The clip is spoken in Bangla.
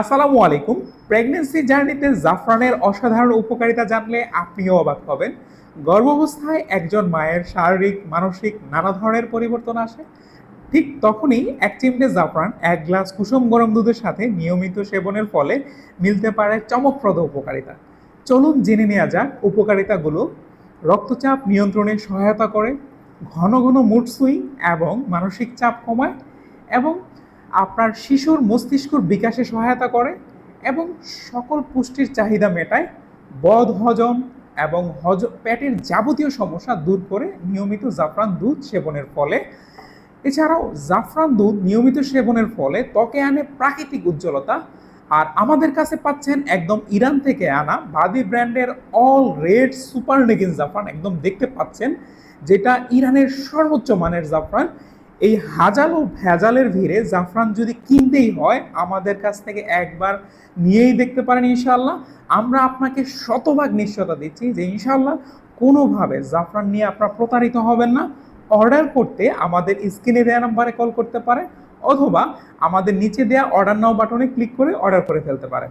আসসালামু আলাইকুম। প্রেগনেন্সি জার্নিতে জাফরানের অসাধারণ উপকারিতা জানলে আপনিও অবাক হবেন। গর্ভাবস্থায় একজন মায়ের শারীরিক, মানসিক নানা ধরনের পরিবর্তন আসে। ঠিক তখনই এক চিমটে জাফরান এক গ্লাস কুসুম গরম দুধের সাথে নিয়মিত সেবনের ফলে মিলতে পারে চমকপ্রদ উপকারিতা। চলুন জেনে নেওয়া যাক উপকারিতাগুলো। রক্তচাপ নিয়ন্ত্রণে সহায়তা করে, ঘন ঘন মুড সুইং এবং মানসিক চাপ কমায় এবং আপনার শিশুর মস্তিষ্কর বিকাশে সহায়তা করে এবং সকল পুষ্টির চাহিদা মেটায়, বদ হজম এবং হজ পেটের যাবতীয় সমস্যা দূর করে নিয়মিত জাফরান দুধ সেবনের ফলে। এছাড়াও জাফরান দুধ নিয়মিত সেবনের ফলে ত্বকে আনে প্রাকৃতিক উজ্জ্বলতা আর আমাদের কাছে পাচ্ছেন একদম ইরান থেকে আনা বাদি ব্র্যান্ডের অল রেড সুপার নেগিন জাফরান। একদম দেখতে পাচ্ছেন যেটা ইরানের সর্বোচ্চ মানের জাফরান। এই হাজাল ও ভেজালের ভিড়ে জাফরান যদি কিনতেই হয়, আমাদের কাছ থেকে একবার নিয়েই দেখতে পারেন ইনশাল্লাহ আমরা আপনাকে শতভাগ নিশ্চয়তা দিচ্ছি যে ইনশাল্লাহ কোনোভাবে জাফরান নিয়ে আপনারা প্রতারিত হবেন না। অর্ডার করতে আমাদের স্ক্রিনে দেওয়া নাম্বারে কল করতে পারেন, অথবা আমাদের নিচে দেওয়া অর্ডার নাও বাটনে ক্লিক করে অর্ডার করে ফেলতে পারেন।